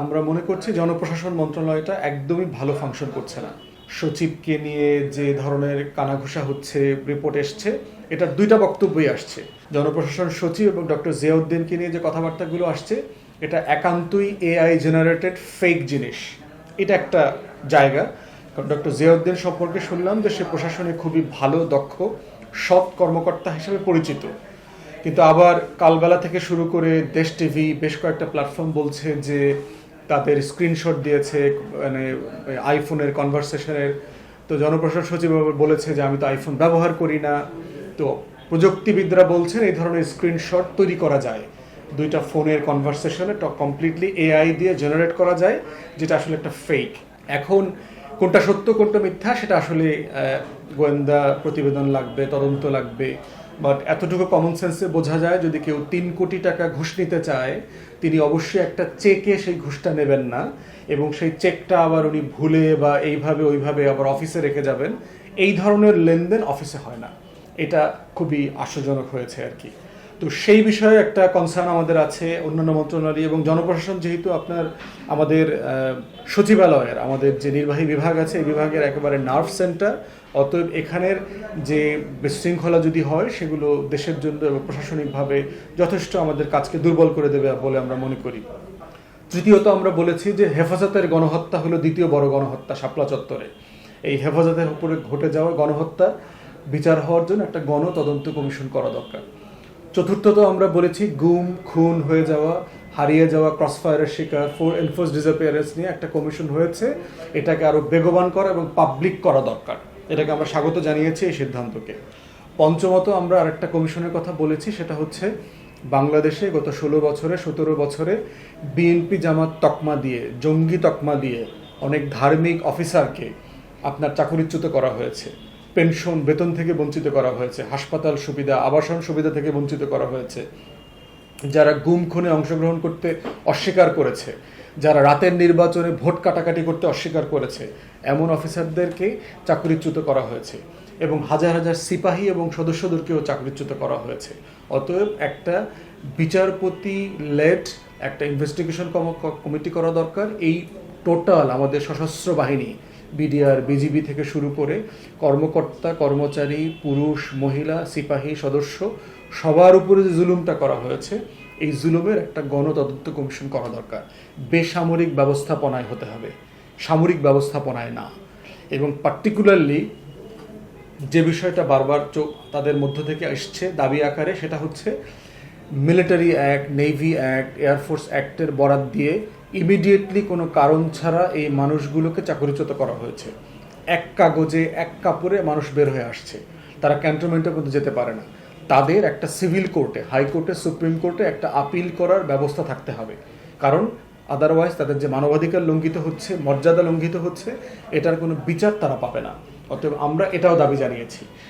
আমরা মনে করছি জনপ্রশাসন মন্ত্রণালয়টা একদমই ভালো ফাংশন করছে না। সচিবকে নিয়ে যে ধরনের কানাঘুষা হচ্ছে রিপোর্ট এসছে এটার দুইটা বক্তব্যই আসছে। জনপ্রশাসন সচিব এবং ডক্টর জিয়াউদ্দিনকে নিয়ে যে কথাবার্তাগুলো আসছে, এটা একান্তই এআই জেনারেটেড ফেক জিনিস। এটা একটা জায়গা। কারণ ডক্টর জিয়াউদ্দিন সম্পর্কে শুনলাম যে সে প্রশাসনে খুবই ভালো, দক্ষ, সৎ কর্মকর্তা হিসেবে পরিচিত। কিন্তু আবার কালবেলা থেকে শুরু করে দেশ টিভি বেশ কয়েকটা প্ল্যাটফর্ম বলছে যে তাদের স্ক্রিনশট দিয়েছে মানে আইফোনের কনভারসেশনের তো জনপ্রশাসন সচিব বলেছে যে, আমি তো আইফোন ব্যবহার করি না। তো প্রযুক্তিবিদরা বলছেন এই ধরনের স্ক্রিনশট তৈরি করা যায়। দুইটা ফোনের কনভারসেশনে কমপ্লিটলি এআই দিয়ে জেনারেট করা যায়, যেটা আসলে একটা ফেক এখন কোনটা সত্য, কোনটা মিথ্যা, সেটা আসলে গোয়েন্দা প্রতিবেদন লাগবে, তদন্ত লাগবে। বাট এতটুকু কমন সেন্সে বোঝা যায়, যদি কেউ তিন কোটি টাকা ঘুষ নিতে চায়, তিনি অবশ্যই একটা চেকে সেই ঘুষটা নেবেন না এবং সেই চেকটা আবার উনি ভুলে বা এইভাবে ওইভাবে আবার অফিসে রেখে যাবেন। এই ধরনের লেনদেন অফিসে হয় না। এটা খুবই আশ্চর্যজনক হয়েছে আর কি। তো সেই বিষয়ে একটা কনসার্ন আমাদের আছে অন্যান্য মন্ত্রণালয় এবং জনপ্রশাসন, যেহেতু আপনার আমাদের সচিবালয়ের, আমাদের যে নির্বাহী বিভাগ আছে, এই বিভাগের একেবারে নার্ভ সেন্টার অতএব এখানের যে বিশৃঙ্খলা যদি হয়, সেগুলো দেশের জন্য এবং প্রশাসনিকভাবে যথেষ্ট আমাদের কাজকে দুর্বল করে দেবে বলে আমরা মনে করি। তৃতীয়ত আমরা বলেছি যে হেফাজতের গণহত্যা হলো দ্বিতীয় বড় গণহত্যা শাপলা চত্বরে। এই হেফাজতের উপরে ঘটে যাওয়া গণহত্যা বিচার হওয়ার জন্য একটা গণতদন্ত কমিশন করা দরকার। চতুর্থত আমরা বলেছি গুম, খুন হয়ে যাওয়া, হারিয়ে যাওয়া ক্রসফায়ারের শিকার ফোর এনফোর্স ডিসঅ্যাপিয়ারেন্স নিয়ে একটা কমিশন হয়েছে। এটাকে আরও বেগবান করা এবং পাবলিক করা দরকার। এটাকে আমরা স্বাগত জানিয়েছি এই সিদ্ধান্তকে। পঞ্চমত আমরা আরেকটা কমিশনের কথা বলেছি, সেটা হচ্ছে বাংলাদেশে গত ষোলো বছরে, সতেরো বছরে বিএনপি জামাত তকমা দিয়ে, জঙ্গি তকমা দিয়ে অনেক ধার্মিক অফিসারকে আপনার চাকরিচ্যুত করা হয়েছে। পেনশন বেতন থেকে বঞ্চিত করা হয়েছে, হাসপাতাল সুবিধা, আবাসন সুবিধা থেকে বঞ্চিত করা হয়েছে। যারা গুম খুনে অংশগ্রহণ করতে অস্বীকার করেছে, যারা রাতের নির্বাচনে ভোট কাটাকাটি করতে অস্বীকার করেছে, এমন অফিসারদেরকে চাকরিচ্যুত করা হয়েছে এবং হাজার হাজার সিপাহী এবং সদস্যদেরকেও চাকরিচ্যুত করা হয়েছে। অতএব একটা বিচারপতি লেড একটা ইনভেস্টিগেশন কমিটি করা দরকার। এই টোটাল আমাদের সশস্ত্র বাহিনী বিডিআর, বিজিবি থেকে শুরু করে কর্মকর্তা, কর্মচারী, পুরুষ, মহিলা, সিপাহী সদস্য, সবার উপরে যে জুলুমটা করা হয়েছে, এই জুলুমের একটা গণতদন্ত কমিশন করা দরকার। বেসামরিক ব্যবস্থাপনায় হতে হবে, সামরিক ব্যবস্থাপনায় না। এবং পার্টিকুলারলি যে বিষয়টা বারবার চোখ তাদের মধ্য থেকে আসছে দাবি আকারে, সেটা হচ্ছে military act navy act air force অ্যাক্টের বরাদ দিয়ে ইমিডিয়েটলি কোনো কারণ ছাড়া এই মানুষগুলোকে চাকরিচ্যুত করা হয়েছে। এক কাগজে, এক কাপড়ে মানুষ বের হয়ে আসছে। তারা ক্যান্টনমেন্টের মধ্যে যেতে পারে না। তাদের একটা সিভিল কোর্টে হাইকোর্টে সুপ্রিম কোর্টে একটা আপিল করার ব্যবস্থা থাকতে হবে। কারণ আদারওয়াইজ তাদের যে মানবাধিকার লঙ্ঘিত হচ্ছে, মর্যাদা লঙ্ঘিত হচ্ছে, এটার কোনো বিচার তারা পাবে না। অতএব আমরা এটাও দাবি জানিয়েছি।